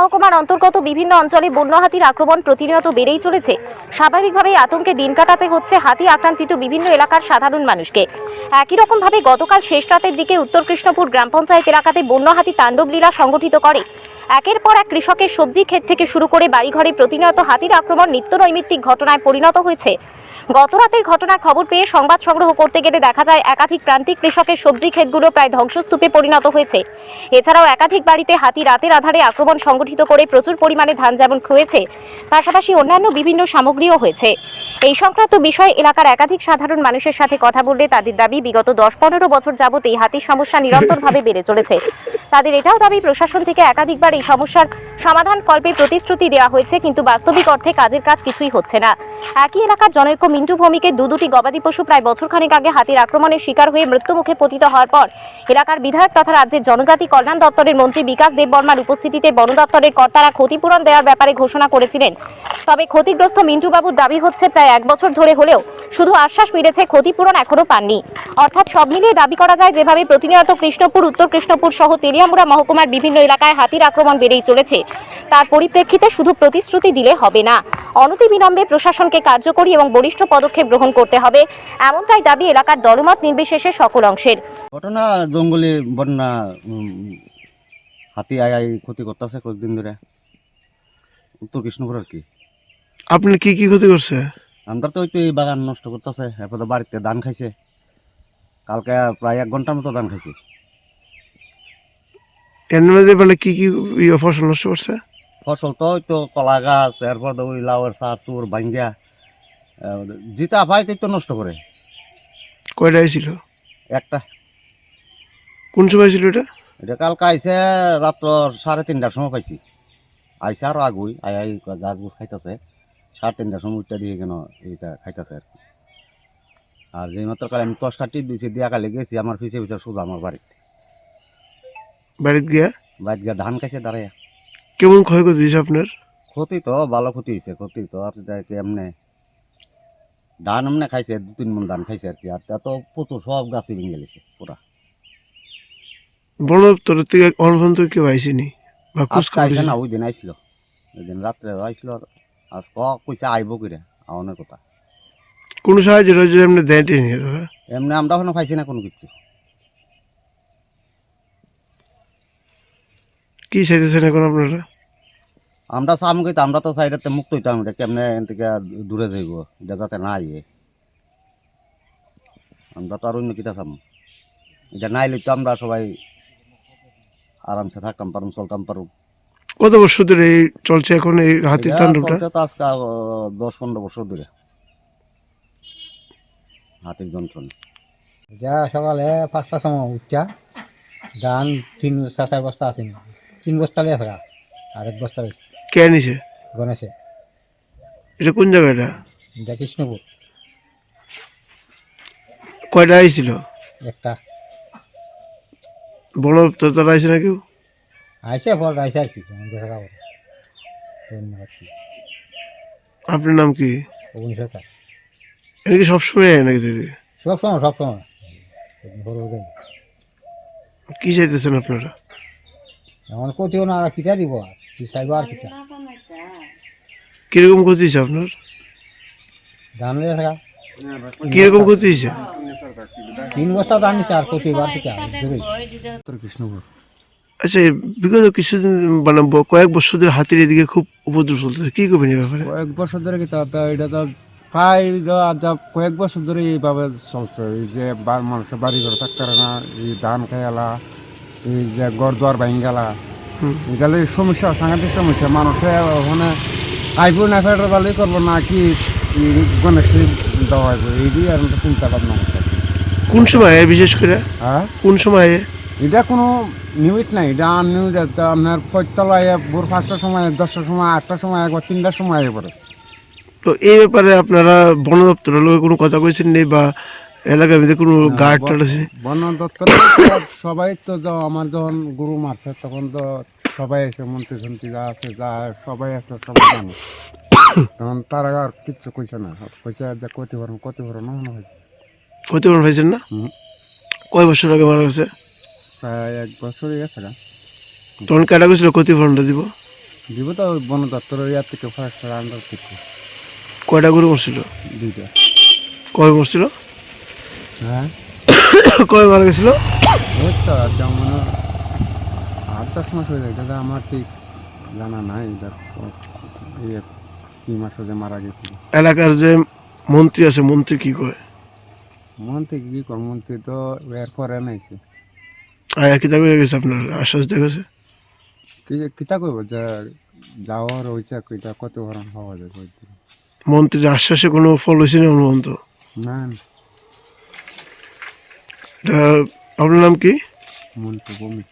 মহকুমার অন্তর্গত বিভিন্ন অঞ্চলে বন্য হাতির আক্রমণ প্রতিনিয়ত বেড়েই চলেছে। স্বাভাবিকভাবেই আতঙ্কে দিন কাটাতে হচ্ছে হাতি আক্রান্তিত বিভিন্ন এলাকার সাধারণ মানুষকে। একই রকমভাবে গতকাল শেষ রাতের দিকে উত্তর কৃষ্ণপুর গ্রাম পঞ্চায়েত এলাকাতে বন্য হাতি তাণ্ডব লীলা সংগঠিত করে। একের পর এক কৃষকের সবজি ক্ষেত থেকে শুরু করে বাড়িঘরে প্রতিনিয়ত হাতির আক্রমণ নিত্য নৈমিত্তিক ঘটনায় পরিণত হয়েছে। গত রাতের ঘটনার খবর পেয়ে সংবাদ সংগ্রহ করতে গেলে দেখা যায় একাধিক প্রান্তিক কৃষকের সবজি ক্ষেতগুলো প্রায় ধ্বংসস্তূপে পরিণত হয়েছে। এছাড়াও একাধিক বাড়িতে হাতি রাতের আধারে আক্রমণ সংগঠিত করে প্রচুর পরিমাণে ধান যেমন খুয়েছে পাশাপাশি অন্যান্য বিভিন্ন সামগ্রীও হয়েছে। এই সংক্রান্ত বিষয়ে এলাকার একাধিক সাধারণ মানুষের সাথে কথা বললে তাদের দাবি, বিগত দশ পনেরো বছর যাবত এই হাতির সমস্যা নিরন্তরভাবে বেড়ে চলেছে। তাদের এটাও দাবি, প্রশাসন থেকে একাধিকবার এই সমস্যার সমাধান কল্পে প্রতিশ্রুতি দেওয়া হয়েছে, কিন্তু বাস্তবিক অর্থে কাজের কাজ কিছুই হচ্ছে না। একই এলাকার জনৈক মিন্টু ভৌমিকের দু দুটি গবাদি পশু প্রায় বছরখানেক আগে হাতির আক্রমণের শিকার হয়ে মৃত্যুমুখে পতিত হওয়ার পর এলাকার বিধায়ক তথা রাজ্যের জনজাতি কল্যাণ দপ্তরের মন্ত্রী বিকাশ দেববর্মার উপস্থিতিতে বন দপ্তরের কর্তারা ক্ষতিপূরণ দেওয়ার ব্যাপারে ঘোষণা করেছিলেন। তবে ক্ষতিগ্রস্ত মিন্টুবাবুর দাবি হচ্ছে, প্রায় এক বছর ধরে হলেও শুধু আশ্বাস মিলেছে ক্ষতিপূরণ এখনও পাননি। অর্থাৎ সব মিলিয়ে দাবি করা যায়, যেভাবে প্রতিনিয়ত কৃষ্ণপুর, উত্তর কৃষ্ণপুর সহ তেলিয়ামুড়া মহকুমার বিভিন্ন এলাকায় হাতির আক্রমণ বেড়েই চলেছে। তার পরিপ্রেক্ষিতে শুধু প্রতিশ্রুতি দিলে হবে না। অনতিবিলম্বে প্রশাসনকে কার্যকরী এবং বলিষ্ঠ পদক্ষেপ গ্রহণ করতে হবে। এমনটাই দাবি এলাকার দলমত নির্বিশেষে সকল অংশের। ঘটনা জঙ্গলে বন্যা হাতি আয় আয় ক্ষতি করতেছে কয়েকদিন ধরে। উত্তর কৃষ্ণপুর আর কি। আপনি কি কি ক্ষতি করছে? আমরা তো ওই তো এই বাগান নষ্ট করতেছে এরপরে বাড়িতে ধান খাইছে। কালকে প্রায় এক ঘণ্টার মতো ধান খাইছে। এর মধ্যে মানে কি কি ইয়ে ফসল নষ্ট করছে? ফসল তো ওই তো কলা গাছ এরপর তো ওই লাউয়ের সার চুর ভাঙ্গিয়া জিতা ভাই তো নষ্ট করে। কয়টা ছিল? একটা। কোন সময় ছিল এটা? এটা কালকে আইসে রাত্র সাড়ে তিনটার সময় পাইছি। আইসে আরও আগুই আই আই গাছ গুছ খাইতেছে। সাড়ে তিনটার সময় উঠটা দিয়ে কেন এইটা খাইতেছে আর কি। আর যেই মাত্র কালে আমি দশটা টিপ দিয়েছি দিয়া কালে গেছি আমার পিছিয়ে পিছিয়ে সোজা আমার বাড়িতে। বাড়িতে গিয়া? বাড়িতে গিয়ে ধান খাইছে দাঁড়াইয়া। কেমন ক্ষয়ক্ষতি হয়েছে আপনার? ক্ষতি তো ভালো ক্ষতি হয়েছে ক্ষতি তো। আর এটা কি এমনি ধান এমনি খাইছে দু তিন মন ধান খাইছে আর কি। আর তা তো প্রচুর সব গাছই ভেঙে গেছে পুরা। বন দপ্তরের থেকে অনুসন্ধান তো কেউ আইসিনি? বা না ওই দিন আইসলো। ওই দিন রাত্রে আইসলো আর আজ ক কইছে আইব করে আওনের কথা। কোন সাহায্য রয়েছে এমনি ওরা? এমনি আমরা এখনও পাইছি না কোনো কিছু। কি চাইতেছেন এখন আপনারা? আমরা চাম কইতে আমরা তো সাইডেতে মুক্ত হইতাম এটা কেমনে এখান থেকে দূরে যাইব এটা যাতে না আইয়ে আমরা তো আর অন্য কিতা চাম। এটা নাই লইতো আমরা সবাই আরামসে থাকতাম পারুম চলতাম পারুম কত বছর ধরে এই চলছে এখন এই হাতির তাণ্ডবটা চলছে তো আজকে দশ পনেরো বছর ধরে হাতির যন্ত্রণা। যা সকালে পাঁচটার সময় উঠছা ধান তিন বস্তা চার বস্তা আছে। তিন বস্তা লিয়ে আর এক বস্তা কে নিছে গণেশে। এটা কোন জায়গাটা এটা? কৃষ্ণপুর। কয়টা আইছিল? একটা। বন দপ্তর তারা আইসে না কেউ? আইসে ফল আইসে আর কি ধন্যবাদ। আপনার নাম কি? সরকার। এটা কি সবসময় আয় নাকি দিদি? সব সময় সব সময় বড় কি চাইতেছেন আপনারা? এমন কোটিও না আর কিটা দিব আর? কি চাইব আর কিটা কীরকম ক্ষতি হয়েছে আপনার? ধান লিয়ে থাকা? কীরকম ক্ষতি হয়েছে? তিন বস্তা ধান নিছে আর কোটি বার কিটা দেবেই কৃষ্ণপুর আচ্ছা বিগত কিছুদিন মানে কয়েক বছর ধরে হাতির এদিকে খুব উপদ্রব চলতেছে। কি করবেন এই ব্যাপারে? কয়েক বছর ধরে কি তা এটা তো প্রায় যা- যা কয়েক বছর ধরে এইভাবে চলছে। এই যে মানুষের বাড়ি ঘর থাকতে না এই ধান খাইয়ালা এই যে গড় দুয়ার ভাঙ গেলা সমস্যা সাংঘাতিক সমস্যা। মানুষে ওখানে আইব না ফেরার ভালোই করব না কি? গণেশ দেওয়া হইব এই দিয়ে আর চিন্তা ভাবনা কোন সময় বিশেষ করে? হ্যাঁ? কোন সময় এটা কোনো নিউজ নাই। এটা আননিউজ আপনার পঁয়তলায় ভোর পাঁচটার সময় দশটার সময় আটটার সময় একবার তিনটার সময় পড়ে। তো এই ব্যাপারে আপনারা বন দপ্তরের লোক কোনো কথা কইছেন নেই বা এলাকার মধ্যে কোনো গার্ড টার্ড আছে? বন দপ্তরে সবাই তো আমার যখন গরু মারছে তখন তো সবাই আছে মন্ত্রী সন্ত্রী যা আছে যা সবাই আছে সবাই জানে। তখন তারা আর কিচ্ছু কইছে না। কইছে যে ক্ষতিপূরণ ক্ষতিপূরণ মনে হয়। ক্ষতিপূরণ পাইছেন না? কয় বছর আগে মারা গেছে? প্রায় এক বছরই গেছে গা। তখন কেটা গেছিল ক্ষতিপূরণটা দিব? দিব তো ওই বন দপ্তরের ইয়ার থেকে ফরেস্টের আন্ডার থেকে। কয়টা গরু মরছিল? দুইটা। কয় মরছিল? হ্যাঁ? কয় মারা গেছিল? যেমন দশ মাস হয়ে যায়। দাদা আমার ঠিক জানা নাই ইয়ে কি মাসে যে মারা গেছিল। এলাকার যে মন্ত্রী আছে মন্ত্রী কি কয়? মন্ত্রী কি কর মন্ত্রী তো এরপরে নাইছে আয়া কিতা হয়ে গেছে আপনার? আশ্বাস দেখেছে কি কিতা করব যে যাওয়ার হয়েছে কিটা কত হরণ হওয়া যায়। মন্ত্রীর আশ্বাসে কোনো ফল হয়েছে না অনুমন্ত? না। আপনার নাম কি? বমি।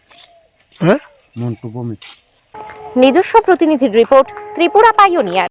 হ্যাঁ? মন্টু বমি নিজস্ব প্রতিনিধির রিপোর্ট ত্রিপুরা পাইওনিয়ার।